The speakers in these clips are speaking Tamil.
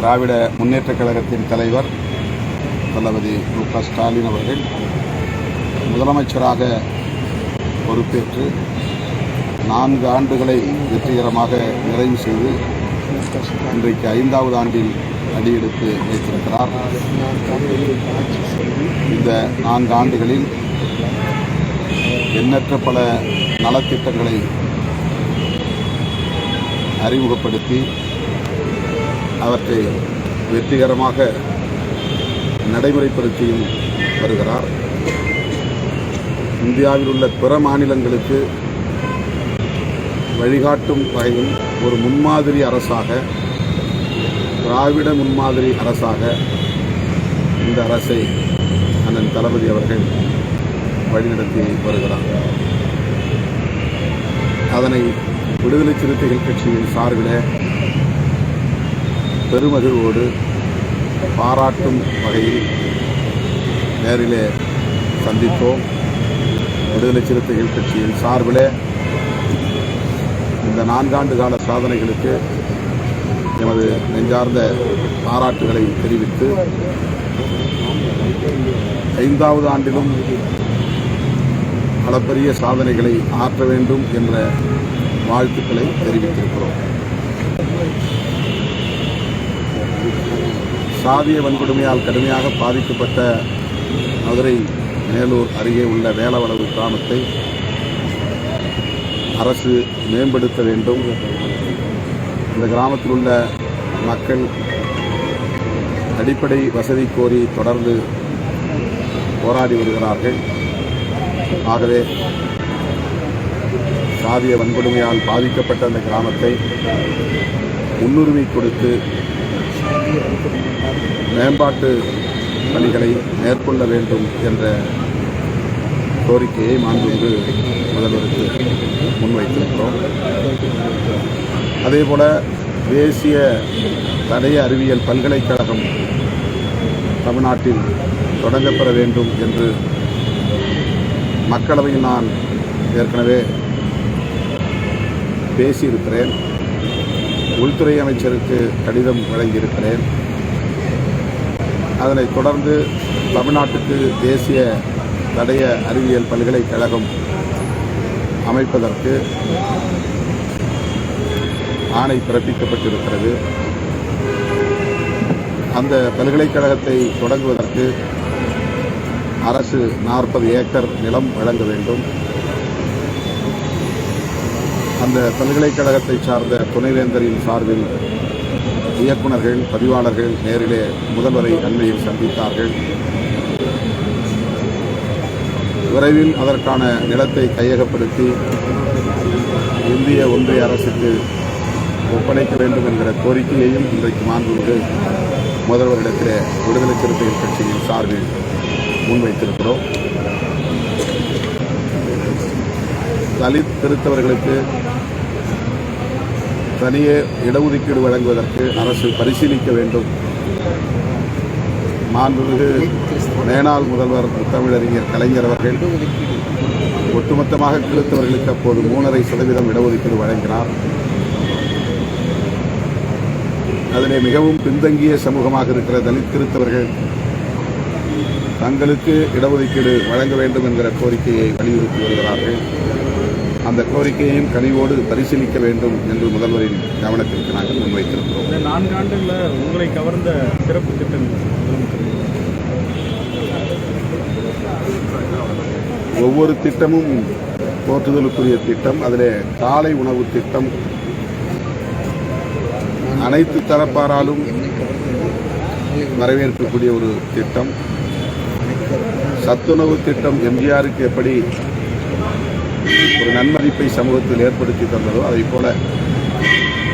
திராவிட முன்னேற்றக் கழகத்தின் தலைவர் தளபதி மு க ஸ்டாலின் அவர்கள் முதலமைச்சராக பொறுப்பேற்று நான்கு ஆண்டுகளை வெற்றிகரமாக நிறைவு செய்து இன்றைக்கு ஐந்தாவது ஆண்டில் அடியெடுத்து வைத்திருக்கிறார். இந்த நான்கு ஆண்டுகளில் எண்ணற்ற பல நலத்திட்டங்களை அறிமுகப்படுத்தி அவற்றை வெற்றிகரமாக நடைமுறைப்படுத்தியும் வருகிறார். இந்தியாவில் உள்ள பிற மாநிலங்களுக்கு வழிகாட்டும் வகையில் ஒரு முன்மாதிரி அரசாக திராவிட முன்மாதிரி அரசாக இந்த அரசை அண்ணன் தளபதி அவர்கள் வழிநடத்தி வருகிறார். அதனை விடுதலை சிறுத்தைகள் கட்சியின் சார்பில் பெருமகிழ்வோடு பாராட்டும் வகையில் நேரிலே சந்தித்தோம். விடுதலை சிறுத்தைகள் கட்சியின் சார்பில் இந்த நான்காண்டு கால சாதனைகளுக்கு எமது நெஞ்சார்ந்த பாராட்டுகளை தெரிவித்து ஐந்தாவது ஆண்டிலும் அளப்பரிய சாதனைகளை ஆற்ற வேண்டும் என்ற வாழ்த்துக்களை தெரிவித்திருக்கிறோம். சாதிய வன்கொடுமையால் கடுமையாக பாதிக்கப்பட்ட மதுரை மேலூர் அருகே உள்ள வேலவளவு கிராமத்தை அரசு மேம்படுத்த வேண்டும். இந்த கிராமத்தில் உள்ள மக்கள் அடிப்படை வசதி கோரி தொடர்ந்து போராடி வருகிறார்கள். ஆகவே சாதிய வன்கொடுமையால் பாதிக்கப்பட்ட அந்த கிராமத்தை முன்னுரிமை கொடுத்து மேம்பாட்டு பணிகளை மேற்கொள்ள வேண்டும் என்ற கோரிக்கையை மாண்புமிகு முதல்வருக்கு முன்வைத்திருக்கிறோம். அதேபோல் தேசிய தடய அறிவியல் பல்கலைக்கழகம் தமிழ்நாட்டில் தொடங்கப்பெற வேண்டும் என்று மக்களவையில் நான் ஏற்கனவே பேசியிருக்கிறேன். உள்துறை அமைச்சருக்கு கடிதம் வழங்கியிருக்கிறேன். அதனை தொடர்ந்து தமிழ்நாட்டுக்கு தேசிய தடய அறிவியல் பல்கலைக்கழகம் அமைப்பதற்கு ஆணை பிறப்பிக்கப்பட்டிருக்கிறது. அந்த பல்கலைக்கழகத்தை தொடங்குவதற்கு அரசு நாற்பது ஏக்கர் நிலம் வழங்க வேண்டும். அந்த பல்கலைக்கழகத்தை சார்ந்த துணைவேந்தரின் சார்பில் இயக்குநர்கள் பதிவாளர்கள் நேரிலே முதல்வரை அண்மையில் சந்தித்தார்கள். விரைவில் அதற்கான நிலத்தை கையகப்படுத்தி இந்திய ஒன்றிய அரசுக்கு ஒப்படைக்க வேண்டும் என்கிற கோரிக்கையையும் இன்றைக்கு மாண்புமிகு முதல்வரிடத்திலே விடுதலை சிறுத்தைகள் கட்சியின் சார்பில் முன்வைத்திருக்கிறோம். தலித் திருத்தவர்களுக்கு தனியே இடஒதுக்கீடு வழங்குவதற்கு அரசு பரிசீலிக்க வேண்டும். மாண்புமிகு மேனாள் முதல்வர் தமிழறிஞர் கலைஞர் அவர்கள் ஒட்டுமொத்தமாக கிழித்தவர்களுக்கு அப்போது மூணரை சதவீதம் இடஒதுக்கீடு வழங்கினார். அதிலே மிகவும் பின்தங்கிய சமூகமாக இருக்கிற தலித் கிறித்தவர்கள் தங்களுக்கு இடஒதுக்கீடு வழங்க வேண்டும் என்கிற கோரிக்கையை வலியுறுத்தி வருகிறார்கள். அந்த கோரிக்கையையும் கனிவோடு பரிசீலிக்க வேண்டும் என்று முதல்வரின் கவனத்திற்கு நாங்கள் முன்வைத்திருக்கிறோம். இந்த நான்கு ஆண்டுகளில் உங்களை கவர்ந்த சிறப்பு முதலமைச்சர் ஒவ்வொரு திட்டமும் போற்றுதலுக்குரிய திட்டம் அதிலே காலை உணவு திட்டம் அனைத்து தரப்பாராலும் வரவேற்கக்கூடிய ஒரு திட்டம். சத்துணவு திட்டம் எம்ஜிஆருக்கு எப்படி ஒரு நன்மதிப்பை சமூகத்தில் ஏற்படுத்தி தந்ததோ அதை போல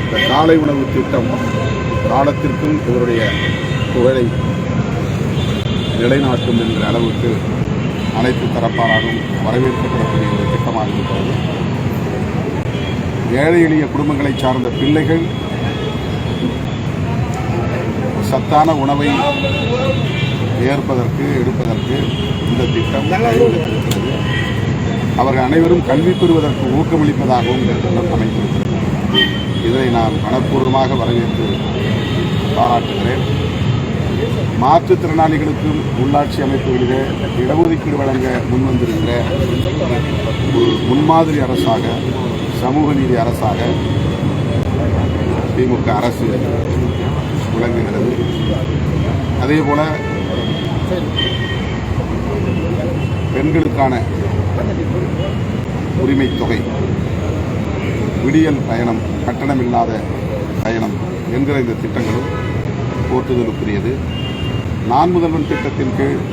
இந்த காலை உணவு திட்டம் காலத்திற்கும் இவருடைய புகழை நிலைநாட்டும் என்கிற அளவுக்கு அனைத்து தரப்பாராலும் வரவேற்கப்படக்கூடிய ஒரு திட்டமாக இருக்கிறது. ஏழை எளிய குடும்பங்களை சார்ந்த பிள்ளைகள் சத்தான உணவை ஏற்பதற்கு எடுப்பதற்கு இந்த திட்டம் அவர்கள் அனைவரும் கல்வி பெறுவதற்கு ஊக்கமளிப்பதாகவும் இந்த திட்டம் அமைந்திருக்கிறது இதை நான் மனப்பூர்வமாக வரவேற்று பாராட்டுகிறேன். மாற்றுத்திறனாளிகளுக்கும் உள்ளாட்சி அமைப்புகளிலே இடஒதுக்கீடு வழங்க முன்வந்திருக்கிற ஒரு முன்மாதிரி அரசாக சமூக நீதி அரசாக திமுக அரசு விளங்குகிறது. அதே போல பெண்களுக்கான உரிமை தொகை. விடியல் பயணம் கட்டணமில்லாத பயணம் என்கிற இந்த திட்டங்களும் போற்றுதலுக்குரியது. நான் முதல்வன் திட்டத்தின் கீழ்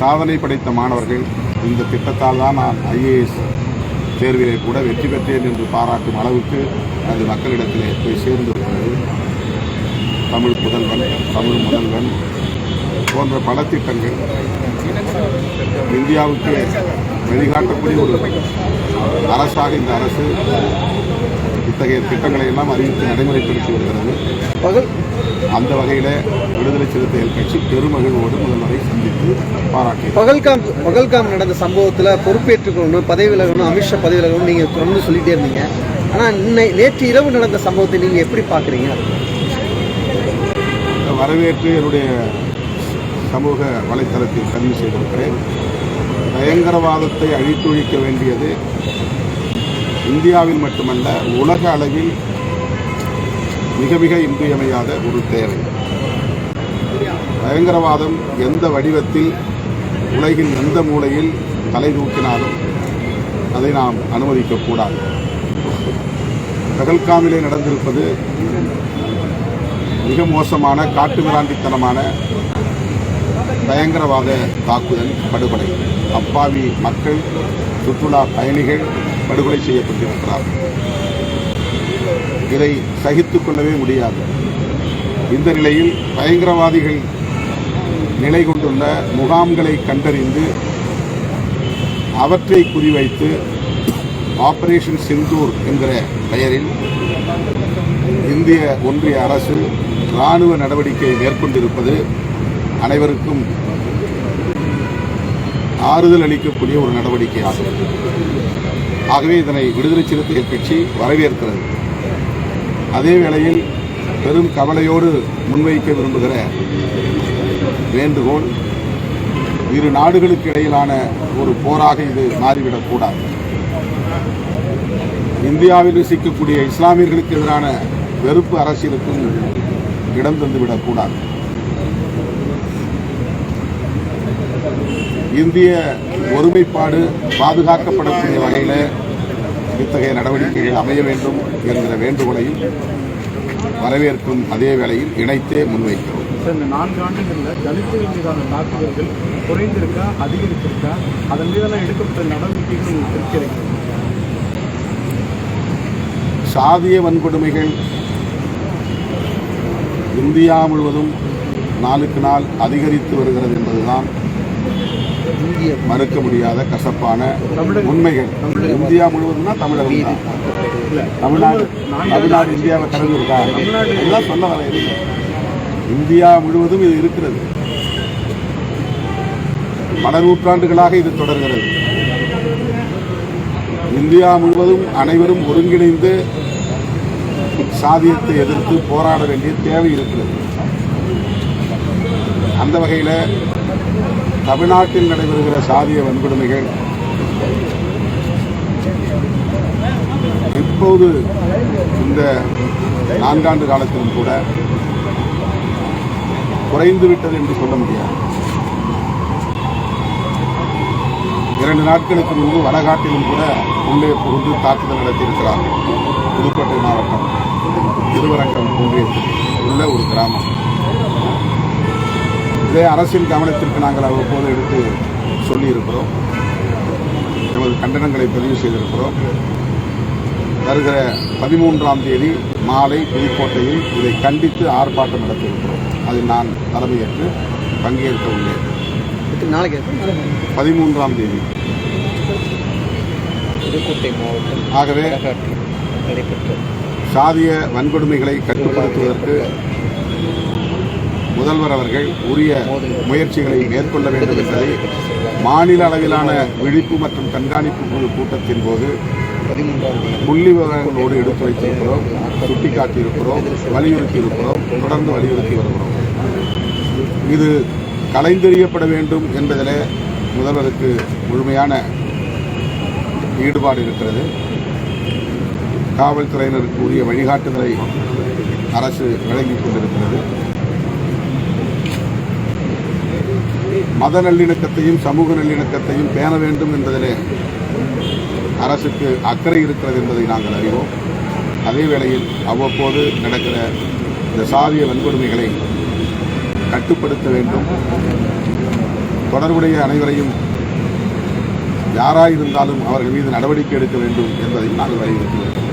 சாதனை படைத்த மாணவர்கள் இந்த திட்டத்தால் தான் நான் ஐஏஎஸ் தேர்விலே கூட வெற்றி பெற்றேன் என்று பாராட்டும் அளவுக்கு அது மக்களிடத்திலே போய் சேர்ந்திருக்கிறது. தமிழ் புதல்வன் தமிழ் முதல்வன் போன்ற பல திட்டங்கள் இந்தியாவுக்கு வழிகாட்டக்கூடிய ஒரு அரசாக இந்த அரசு இத்தகைய திட்டங்களை எல்லாம் அறிவித்து நடைமுறைப்படுத்தி வருகிறது. பகல் அந்த வகையில் விடுதலை சிறுத்தைகள் கட்சி பெருமகிழ்வோடு முதல்வரை சந்தித்து பாராட்டியது. பகல்காம் பகல்காம் நடந்த சம்பவத்தில் பொறுப்பேற்றுக்கணும் பதவி விலகணும் அமித்ஷா பதவி விலகணும் நீங்கள் தொடர்ந்து சொல்லிட்டே இருந்தீங்க. ஆனால் இன்னை நேற்று இரவு நடந்த சம்பவத்தை நீங்கள் எப்படி பார்க்குறீங்க? வரவேற்று என்னுடைய சமூக வலைத்தளத்தில் பதிவு செய்திருக்கிறேன். பயங்கரவாதத்தை அழித்தொழிக்க வேண்டியது இந்தியாவில் மட்டுமல்ல உலக அளவில் மிக மிக இன்றியமையாத ஒரு தேவை. பயங்கரவாதம் எந்த வடிவத்தில் உலகின் எந்த மூலையில் தலை தூக்கினாலும் அதை நாம் அனுமதிக்கக்கூடாது பகல்காமிலே நடந்திருப்பது மிக மோசமான காட்டுமிராண்டித்தனமான பயங்கரவாத தாக்குதல் படுகொலை. அப்பாவி மக்கள் சுற்றுலா பயணிகள் படுகொலை செய்யப்பட்டிருக்கிறார். இதை சகித்துக் கொள்ளவே முடியாது. இந்த நிலையில் பயங்கரவாதிகள் நிலை கொண்டுள்ள முகாம்களை கண்டறிந்து அவற்றை குறிவைத்து ஆபரேஷன் சிந்தூர் என்கிற பெயரில் இந்திய ஒன்றிய அரசு ராணுவ நடவடிக்கை மேற்கொண்டிருப்பது அனைவருக்கும் ஆறுதல் அளிக்கக்கூடிய ஒரு நடவடிக்கையாகும் ஆகவே இதனை விடுதலை சிறுத்தைகள் கட்சி வரவேற்கிறது. அதே வேளையில் பெரும் கவலையோடு முன்வைக்க விரும்புகிற வேண்டுகோள் இரு நாடுகளுக்கு இடையிலான ஒரு போராக இது மாறிவிடக்கூடாது இந்தியாவில் வசிக்கக்கூடிய இஸ்லாமியர்களுக்கு எதிரான வெறுப்பு அரசியலுக்கும் இடம் தந்துவிடக்கூடாது இந்திய ஒருமைப்பாடு பாதுகாக்கப்படக்கூடிய வகையில் இத்தகைய நடவடிக்கைகள் அமைய வேண்டும் என்கிற வேண்டுகோளையும் வரவேற்கும் அதே வேளையில் இணைத்தே முன்வைக்கிறோம். இந்த நான்கு ஆண்டுகளில் தலித்துகள் மீதான தாக்குதல்கள் குறைந்திருக்கா அதிகரித்திருக்கா? அதன் மீதெல்லாம் எடுக்கப்பட்ட நடவடிக்கைகள் அளிக்கிறது சாதிய வன்கொடுமைகள் இந்தியா முழுவதும் நாளுக்கு நாள் அதிகரித்து வருகிறது என்பதுதான் மறுக்க முடியாத கசப்பான உண்மைகள். இந்தியா முழுவதும்னா தமிழகம் தான். தமிழ்நாடு தமிழ்நாடு இந்தியாவை கடந்திருக்கா? தமிழ்நாடு. எல்லாம் சொல்ல வர இந்தியா முழுவதும் இது இருக்கிறது. பல நூற்றாண்டுகளாக இது தொடர்கிறது. இந்தியா முழுவதும் அனைவரும் ஒருங்கிணைந்து சாதியத்தை எதிர்த்து போராட வேண்டிய தேவை இருக்கிறது. அந்த வகையில் தமிழ்நாட்டில் நடைபெறுகிற சாதிய வன்கொடுமைகள். இப்போது இந்த நான்காண்டு காலத்திலும் கூட குறைந்து விட்டது என்று சொல்ல முடியாது. இரண்டு நாட்களுக்கு முன்பு வடகாட்டிலும் கூட உள்ளே புகுந்து தாக்குதல் நடத்தியிருக்கிறார்கள். புதுக்கோட்டை மாவட்டம் திருவரங்கம் ஒன்றியத்தில் உள்ள ஒரு கிராமம். இதே அரசின் கவனத்திற்கு நாங்கள் அவ்வப்போது எடுத்து சொல்லியிருக்கிறோம். எமது கண்டனங்களை பதிவு செய்திருக்கிறோம். வருகிற பதிமூன்றாம் தேதி மாலை புதுக்கோட்டையில் இதை கண்டித்து ஆர்ப்பாட்டம் நடத்தியிருக்கிறோம். அதில் நான் தலைமையேற்று பங்கேற்க உள்ளேன். நாளைக்கு? பதிமூன்றாம் தேதி. புதுக்கோட்டை மாவட்டம் ஆகவே சாதிய வன்கொடுமைகளை கட்டுப்படுத்துவதற்கு முதல்வர் அவர்கள் உரிய முயற்சிகளை மேற்கொள்ள வேண்டும் என்பதை மாநில அளவிலான விழிப்பு மற்றும் கண்காணிப்பு குழு கூட்டத்தின் போது புள்ளி விவரங்களோடு எடுத்து வைத்திருக்கிறோம் சுட்டிக்காட்டியிருக்கிறோம் வலியுறுத்தி இருக்கிறோம் தொடர்ந்து வலியுறுத்தி வருகிறோம். இது கலைந்தெறியப்பட வேண்டும் என்பதிலே முதல்வருக்கு முழுமையான ஈடுபாடு இருக்கிறது. காவல்துறையினருக்கு உரிய வழிகாட்டுதலை அரசு வழங்கிக் கொண்டிருக்கிறது. மத நல்லிணக்கத்தையும் சமூக நல்லிணக்கத்தையும் பேண வேண்டும் என்பதிலே அரசுக்கு அக்கறை இருக்கிறது என்பதை நாங்கள் அறிவோம். அதே வேளையில் அவ்வப்போது நடக்கிற இந்த சாதிய வன்கொடுமைகளை கட்டுப்படுத்த வேண்டும். தொடர்புடைய அனைவரையும் யாராயிருந்தாலும் அவர்கள் மீது நடவடிக்கை எடுக்க வேண்டும் என்பதையும் நாங்கள் வலியுறுத்துகிறோம்.